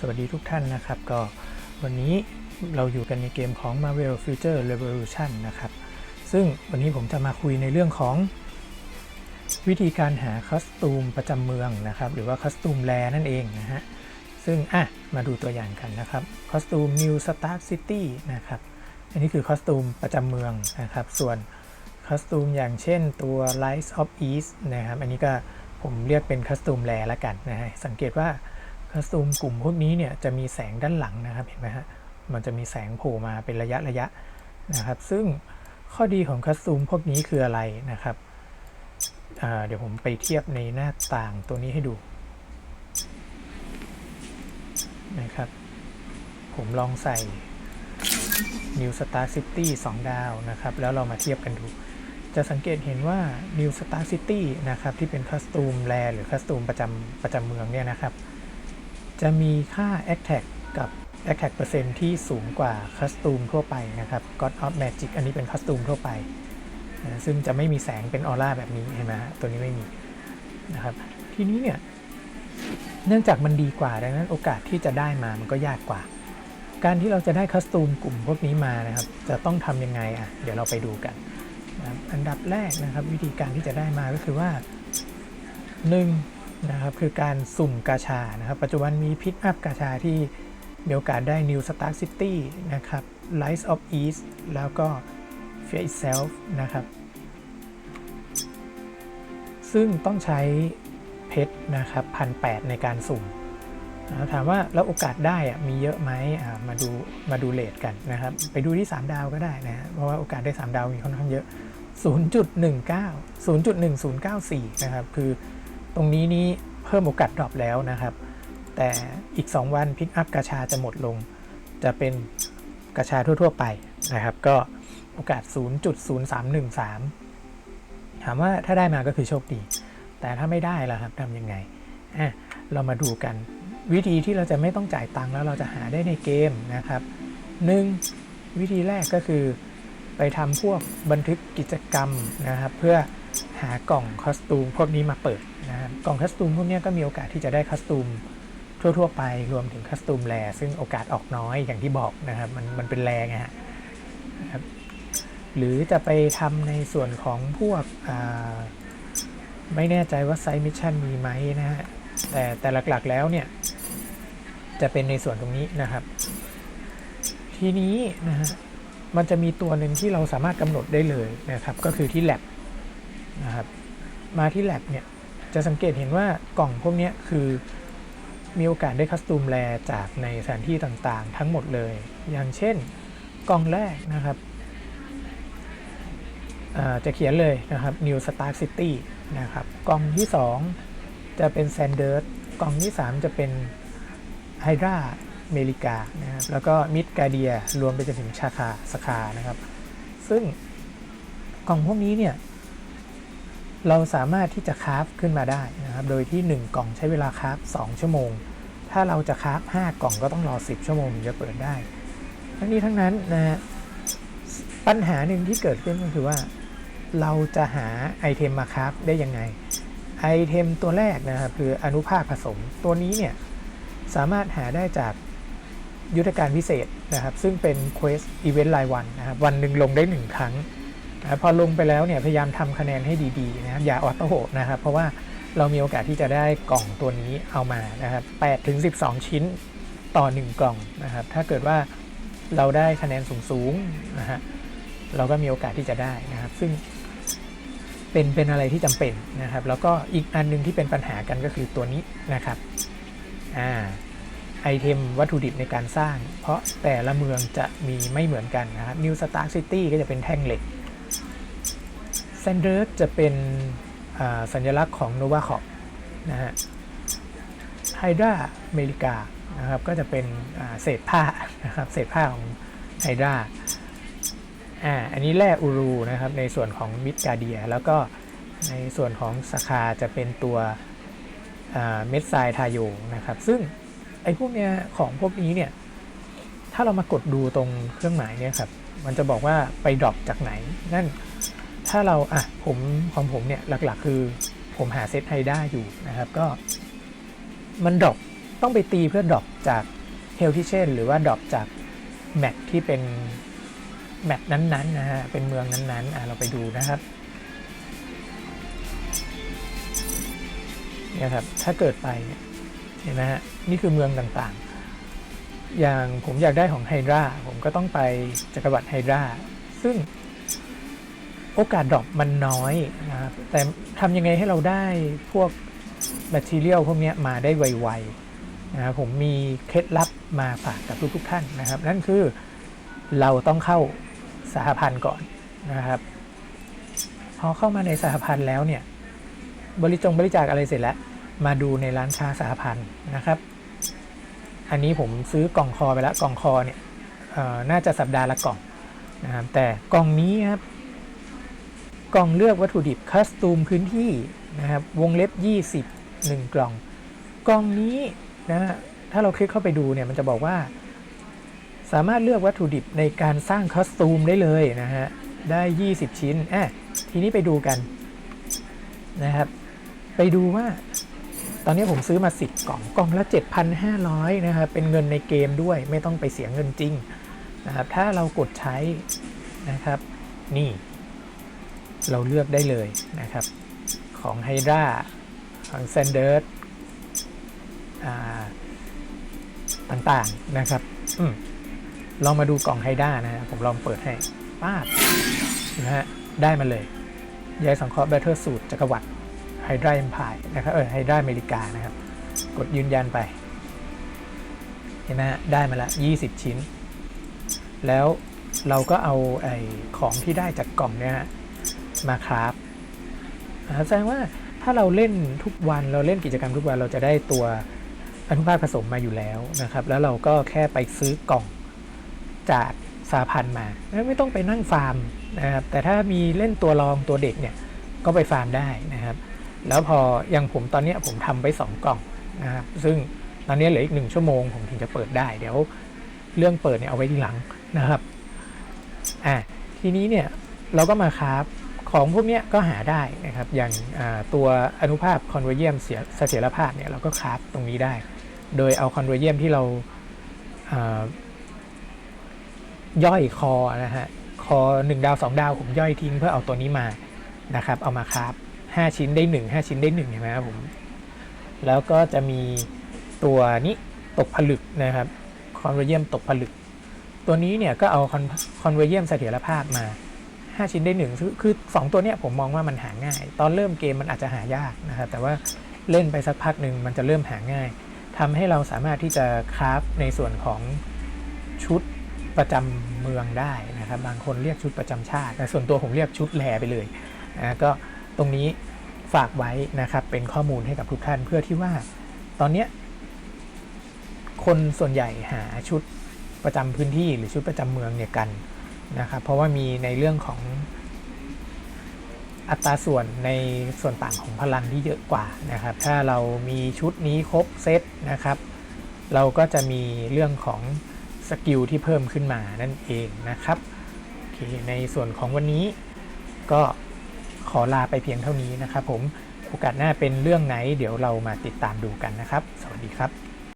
สวัสดีทุกท่านนะครับ ก็วันนี้เราอยู่กันในเกมของ Marvel Future Revolution นะครับ ซึ่งวันนี้ผมจะมาคุยในเรื่องของ วิธีการหาคอสตูมประจำเมืองนะครับ หรือว่าคอสตูมแลนั่นเองนะฮะ ซึ่งอะมาดูตัวอย่างกันนะครับ คอสตูม New Star City นะครับ อันนี้คือคอสตูมประจำเมืองนะครับ ส่วนคอสตูมอย่างเช่นตัว Lights of East นะครับ อันนี้ก็ผมเรียกเป็นคอสตูมแลละกันนะฮะ สังเกตว่า คอสตูมกลุ่มพวกนี้เนี่ยจะมีแสงด้านหลังนะครับเห็นไหมฮะมันจะมีแสงโผล่มาเป็นระยะระยะนะครับ ซึ่งข้อดีของคอสตูมพวกนี้คืออะไรนะครับเดี๋ยวผมไปเทียบในหน้าต่างตัวนี้ให้ดูนะครับ ผมลองใส่ New Star City 2 ดาวนะครับ แล้วเรามาเทียบกันดู จะสังเกตเห็นว่า New Star City นะครับ ที่เป็นคอสตูมแลหรือคอสตูมประจำประจำเมืองเนี่ยนะครับ จะมีค่า Attack กับ Attack เปอร์เซ็นที่สูงกว่าคอสตูมทั่วไปนะครับ God of Magic อันนี้เป็นคอสตูมทั่วไปนะซึ่งจะไม่มีแสงเป็นออร่าแบบนี้เห็นไหมฮะตัวนี้ไม่มีนะครับ ทีนี้เนี่ย เนื่องจากมันดีกว่าดังนั้นโอกาสที่จะได้มามันก็ยากกว่า การที่เราจะได้คอสตูมกลุ่มพวกนี้มานะครับ จะต้องทำยังไงอะ เดี๋ยวเราไปดูกันนะครับอันดับแรกนะครับ วิธีการที่จะได้มาก็คือว่า 1. นะครับคือการสุ่มกาชานะครับปัจจุบันมีพิ k อัพกาชาที่มีโอกาสได้ New Star City นะครับ Lights of East แล้วก็ Fear Itself นะครับ ซึ่งต้องใช้เพชรนะครับพันแในการสุ่มนะถามว่าแล้วโอกาสได้อะมีเยอะไหมมาดูมาดูเลทกันนะครับ ไปดูที่ 3 ดาวก็ได้นะฮะเพราะว่าโอกาสได้ 3 ดาวมีค่อนข้างเยอะ 0.19 0.1094 นะครับ คือ ตรงนี้นี้เพิ่มโอกาสดรอปแล้วนะครับ แต่อีก 2 วันพิกอัพกาชาจะหมดลง จะเป็นกาชาทั่ว ๆ ไปนะครับ ก็โอกาส 0.0313 ถามว่าถ้าได้มาก็คือโชคดี แต่ถ้าไม่ได้ล่ะครับทำยังไงอะเรามาดูกัน วิธีที่เราจะไม่ต้องจ่ายตังค์แล้วเราจะหาได้ในเกมนะครับ 1. วิธีแรกก็คือไปทำพวกบันทึกกิจกรรมนะครับ เพื่อหากล่องคอสตูมพวกนี้มาเปิด นะครับกล่องคอสตูมพวกนี้ก็มีโอกาสที่จะได้คอสตูมทั่ว ๆ ไปรวมถึงคอสตูมแรซึ่งโอกาสออกน้อยอย่างที่บอกนะครับ มันมันเป็นแรงฮะนะครับหรือจะไปทำในส่วนของพวกไม่แน่ใจว่าไซมิชชั่นมีไหมนะฮะแต่แต่หลักๆแล้วเนี่ย จะเป็นในส่วนตรงนี้นะครับ ทีนี้นะฮะมันจะมีตัวหนึ่งที่เราสามารถกำหนดได้เลยนะครับ ก็คือที่ lab นะครับ มาที่ lab เนี่ย จะสังเกตเห็นว่ากล่องพวกนี้คือมีโอกาสได้คัสตูมแลจากในสถานที่ต่างๆ ทั้งหมดเลย อย่างเช่นกล่องแรกนะครับจะเขียนเลยนะครับ New Star City นะครับ กล่องที่ 2 จะเป็น Sanders กล่องที่ 3 จะเป็น Hydra อเมริกานะครับ แล้วก็มิดกาเดียรวมไปจนถึงชาคาสคานะครับ ซึ่งกล่องพวกนี้เนี่ย เราสามารถที่จะคราฟขึ้นมาได้นะครับ โดยที่ 1 กล่องใช้เวลาคราฟ2ชั่วโมง ถ้าเราจะคราฟ5กล่องก็ต้องรอ 10 ชั่วโมงถึงจะเปิดได้ ทั้งนี้ทั้งนั้นนะฮะปัญหาหนึ่งที่เกิดขึ้นก็คือว่าเราจะหาไอเทมมาคราฟได้ยังไง ไอเทมตัวแรกนะครับคืออนุภาคผสมตัวนี้เนี่ยสามารถหาได้จากยุทธการพิเศษนะครับ ซึ่งเป็น Quest Event รายวันนะครับ วันหนึ่งลงได้ 1 ครั้ง พอลงไปแล้วเนี่ยพยายามทำคะแนนให้ดีๆนะครับอย่าออโต้นะครับ เพราะว่าเรามีโอกาสที่จะได้กล่องตัวนี้เอามานะครับ8ถึง12 ชิ้นต่อ 1 กล่องนะครับ ถ้าเกิดว่าเราได้คะแนนสูงๆนะฮะเราก็มีโอกาสที่จะได้นะครับ ซึ่งเป็นเป็นอะไรที่จำเป็นนะครับ แล้วก็อีกอันหนึงที่เป็นปัญหากันก็คือตัวนี้นะครับอ่าไอเทมวัตถุดิบในการสร้าง เพราะแต่ละเมืองจะมีไม่เหมือนกันนะครับ New Stark City ก็จะเป็นแท่งเหล็ก s a n d e r s จะเป็นสัญลักษณ์ของ Nova Corp นะฮะ Hydra อเมริกานะครับก็จะเป็นเศษผ้านะครับเศษผ้าของ Hydra อ่าอันนี้แร่อูรูนะครับในส่วนของมิดกาเดีย แล้วก็ในส่วนของสคาจะเป็นตัวเม็ดทรายทาโยนะครับซึ่งไอ้พวกเนี้ยของพวกนี้เนี่ยถ้าเรามากดดูตรงเครื่องหมายเนี่ยครับมันจะบอกว่าไปดรอปจากไหน นั่น ถ้าเราอะผมของผมเนี่ยหลักๆ คือผมหาเซตไฮด้าอยู่นะครับก็ มันดรอปต้องไปตีเพื่อดรอปจากเฮลทิเช่น หรือว่าดรอปจากแมปที่เป็นแมปนั้นๆนะฮะเป็นเมืองนั้นๆอะเราไปดูนะครับเนี่ยครับถ้าเกิดไปเนี่ยเห็นไหมฮะนี่คือเมืองต่างๆ อย่างผมอยากได้ของไฮดราผมก็ต้องไปจักรวรรดิไฮดราซึ่ง โอกาสดรอปมันน้อยนะครับแต่ทำยังไงให้เราได้พวกแมทเทียลพวกนี้มาได้ไวๆนะครับผมมีเคล็ดลับมาฝากกับทุกๆท่านนะครับ นั่นคือเราต้องเข้าสหพันธ์ก่อนนะครับ พอเข้ามาในสหพันธ์แล้วเนี่ยบริจงบริจาคอะไรเสร็จแล้ว มาดูในร้านค้าสหพันธ์นะครับ อันนี้ผมซื้อกล่องคอไปแล้วกล่องคอเนี่ยน่าจะสัปดาห์ละกล่องนะครับแต่กล่องนี้ครับ กล่องเลือกวัตถุดิบคัสตูมพื้นที่นะครับวงเล็บ 20 1 กล่อง กล่องนี้นะฮะถ้าเราคลิกเข้าไปดูเนี่ยมันจะบอกว่า สามารถเลือกวัตถุดิบในการสร้างคอสตูมได้เลยนะฮะได้ 20 ชิ้นอะทีนี้ไปดูกันนะครับ ไปดูว่า ตอนนี้ผมซื้อมา 10 กล่องกล่องละ 7,500 นะครับ เป็นเงินในเกมด้วยไม่ต้องไปเสียเงินจริงนะครับถ้าเรากดใช้นะครับ นี่ เราเลือกได้เลยนะครับ ของไฮดราของเซนเดอร์ต่างๆนะครับอลองมาดูกล่องไฮด้านะผมลองเปิดให้ป้าบนะฮะได้มาเลยยายสังเคราะห์แบทเทอร์สูตรจักรวรรดิไฮดราเอ็มพายนะครับเออไฮดราอเมริกานะครับ กดยืนยันไป เห็นไหมฮะได้มาละ 20 ชิ้น แล้วเราก็เอาไอ้ของที่ได้จากกล่องเนี้ยฮะ มาคราฟอ่าแสดงว่าถ้าเราเล่นทุกวันเราเล่นกิจกรรมทุกวันเราจะได้ตัวอนุภาคผสมมาอยู่แล้วนะครับ แล้วเราก็แค่ไปซื้อกล่องจากสาพันธ์มา ไม่ต้องไปนั่งฟาร์มนะครับแต่ถ้ามีเล่นตัวรองตัวเด็กเนี่ยก็ไปฟาร์มได้นะครับ แล้วพออย่างผมตอนนี้ผมทำไป2กล่องนะครับซึ่งตอนนี้เหลืออีกหนึ่งชั่วโมงผมถึงจะเปิดได้ เดี๋ยวเรื่องเปิดเนี่ยเอาไว้ทีหลังนะครับอะทีนี้เนี่ยเราก็มาคราฟ ของพวกนี้ก็หาได้นะครับ อย่างตัวอนุภาพคอนเวเยียมเสียเสถียรภาพเนี่ยเราก็คราฟตรงนี้ได้ โดยเอาคอนเวเยียมที่เราอ่าย่อยคอนะฮะ คอ 1 ดาว 2 ดาวผมย่อยทิ้งเพื่อเอาตัวนี้มานะครับ เอามาคราฟ5ชิ้นได้ 1 5 ชิ้นได้1เห็นไหมครับผม แล้วก็จะมีตัวนี้ตกผลึกนะครับคอนเวเยียมตกผลึก ตัวนี้เนี่ยก็เอาคอนเวเยียมเสถียรภาพมา 5 ชิ้นได้หนึ่งคือคือ 2 ตัวเนี้ยผมมองว่ามันหาง่าย ตอนเริ่มเกมมันอาจจะหายากนะครับแต่ว่าเล่นไปสักพักหนึ่งมันจะเริ่มหาง่ายทำให้เราสามารถที่จะคราฟในส่วนของชุดประจำเมืองได้นะครับ บางคนเรียกชุดประจำชาติแต่ส่วนตัวผมเรียกชุดแลไปเลยนะก็ตรงนี้ฝากไว้นะครับเป็นข้อมูลให้กับทุกท่านเพื่อที่ว่าตอนเนี้ยคนส่วนใหญ่หาชุดประจำพื้นที่หรือชุดประจำเมืองเนี่ยกัน นะครับเพราะว่ามีในเรื่องของอัตราส่วนในส่วนต่างของพลังที่เยอะกว่านะครับ ถ้าเรามีชุดนี้ครบเซตนะครับ เราก็จะมีเรื่องของสกิลที่เพิ่มขึ้นมานั่นเองนะครับโอเคในส่วนของวันนี้ก็ขอลาไปเพียงเท่านี้นะครับผมโอกาสหน้าเป็นเรื่องไหนเดี๋ยวเรามาติดตามดูกันนะครับ สวัสดีครับ